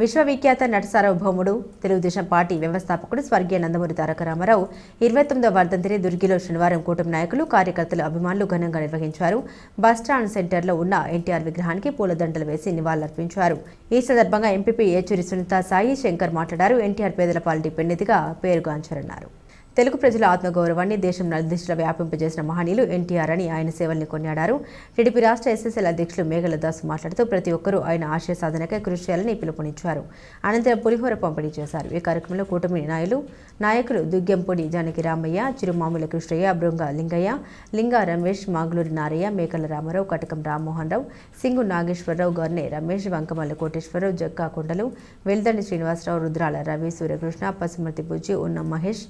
విశ్వవిఖ్యాత నట సార్వభౌముడు తెలుగుదేశం పార్టీ వ్యవస్థాపకుడు స్వర్గీయ నందమూరి తారక రామారావు ఇరవై తొమ్మిదవ వర్ధంతిని దుర్గిలో శనివారం కూటమి నాయకులు కార్యకర్తలు అభిమానులు ఘనంగా నిర్వహించారు. బస్టాండ్ సెంటర్లో ఉన్న ఎన్టీఆర్ విగ్రహానికి పూలదండలు వేసి నివాళులర్పించారు. ఈ సందర్భంగా ఎంపీపీ ఏచూరి సునీత సాయి శంకర్ మాట్లాడారు. ఎన్టీఆర్ పేదల పాలిటీ పెన్నిదిగా పేరుగాంచారన్నారు. తెలుగు ప్రజల ఆత్మగౌరవాన్ని దేశం నలుదిశలా వ్యాపింపజేసిన మహనీయులు ఎన్టీఆర్ అని ఆయన సేవల్ని కొనియాడారు. టీడీపీ రాష్ట్ర ఎస్ఎస్ఎల్ అధ్యక్షులు మేఘల దాస్ మాట్లాడుతూ ప్రతి ఒక్కరూ ఆయన ఆశయ సాధనకై కృషి చేయాలని పిలుపునిచ్చారు. అనంతరం పులిహోర పంపిణీ చేశారు. ఈ కార్యక్రమంలో కూటమి నాయకులు నాయకులు దుగ్గెంపొడి జానకి రామయ్య చిరుమాముల కృష్ణయ్య బృంగ లింగయ్య లింగ రమేష్ మాగులూరి నారయ్య మేకల రామారావు కటకం రామ్మోహన్ రావు సింగు నాగేశ్వరరావు గర్నే రమేష్ వంకమల్ల కోటేశ్వరరావు జక్కా కొండలు వెల్దండి శ్రీనివాసరావు రుద్రాల రవి సూర్యకృష్ణ పసుమతి బుజ్జి ఉన్న మహేష్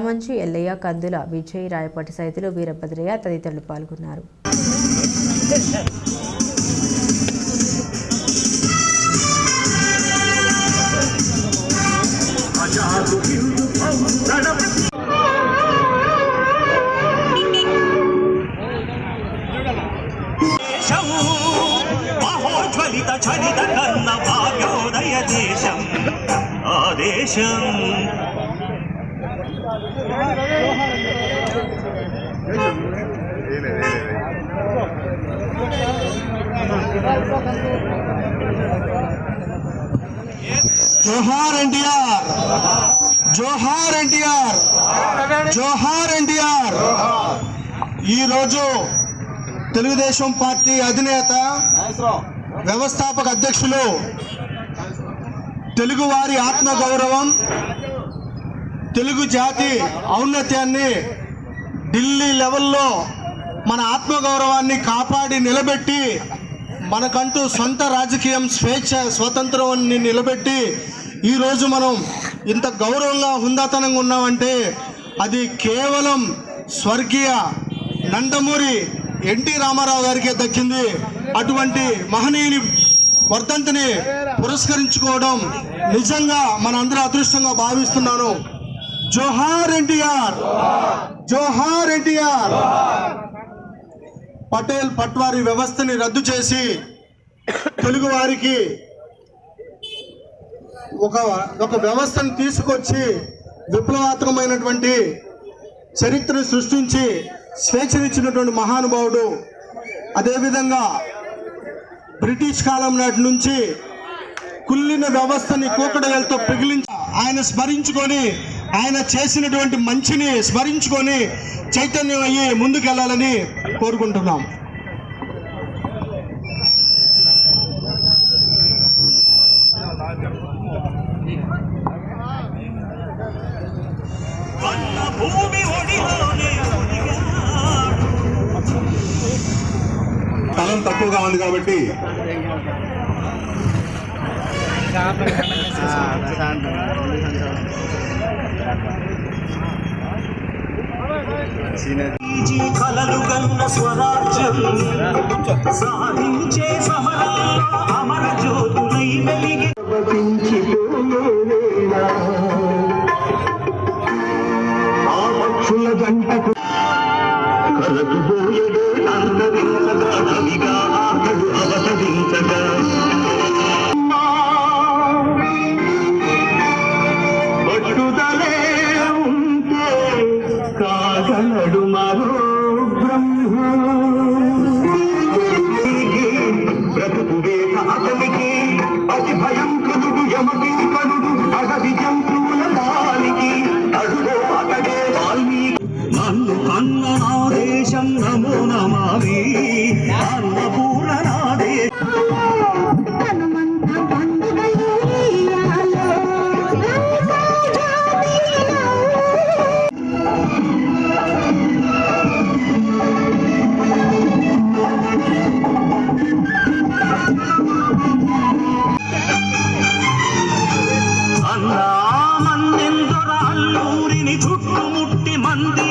రామంజి ఎల్లయ్య కందుల విజయ్ రాయపాటి సైతులు వీరభద్రయ్య తదితరులు పాల్గొన్నారు. మహోజ్వలిత చరిత కన్న భాగ్యోదయ దేశం. ఆ దేశం జోహార్ ఎన్టీఆర్. జోహార్ ఎన్టీఆర్. జోహార్ ఎన్టీఆర్. ఈరోజు తెలుగుదేశం పార్టీ అధినేత వ్యవస్థాపక అధ్యక్షులు తెలుగువారి ఆత్మగౌరవం తెలుగు జాతి ఔన్నత్యాన్ని ఢిల్లీ లెవెల్లో మన ఆత్మగౌరవాన్ని కాపాడి నిలబెట్టి మనకంటూ సొంత రాజకీయం స్వేచ్ఛ స్వతంత్రాన్ని నిలబెట్టి ఈరోజు మనం ఇంత గౌరవంగా హుందాతనంగా ఉన్నామంటే అది కేవలం స్వర్గీయ నందమూరి ఎన్టీ రామారావు గారికే దక్కింది. అటువంటి మహనీయుని వర్ధంతిని పురస్కరించుకోవడం నిజంగా మన అందరూ అదృష్టంగా భావిస్తున్నాను. జోహార్ ఎన్టీఆర్. జోహార్ ఎన్టీఆర్. పటేల్ పట్వారీ వ్యవస్థని రద్దు చేసి తెలుగు వారికి ఒక ఒక వ్యవస్థను తీసుకొచ్చి విప్లవాత్మకమైనటువంటి చరిత్రను సృష్టించి స్వేచ్ఛనిచ్చినటువంటి మహానుభావుడు. అదేవిధంగా బ్రిటిష్ కాలం నాటి నుంచి కుల్లిన వ్యవస్థని కూకడగలతో పిగిలించి ఆయన స్మరించుకొని ఆయన చేసినటువంటి మంచిని స్మరించుకొని చైతన్యం అయ్యి ముందుకెళ్ళాలని కోరుకుంటున్నాం. స్థలం తక్కువగా ఉంది కాబట్టి కలలు కన్న స్వరాజ్యం సాధించే సమరాల్లో అమర జ్యోతులై వెలిగి అతనికి అతి భయం కలుగు యమకి కలుగు అడవి జంతువుల దానికి. అడుగో అతడే వాల్మీకి. నన్ను కన్న నా దేశం నమో నమావీ చుట్టుముట్టి మంది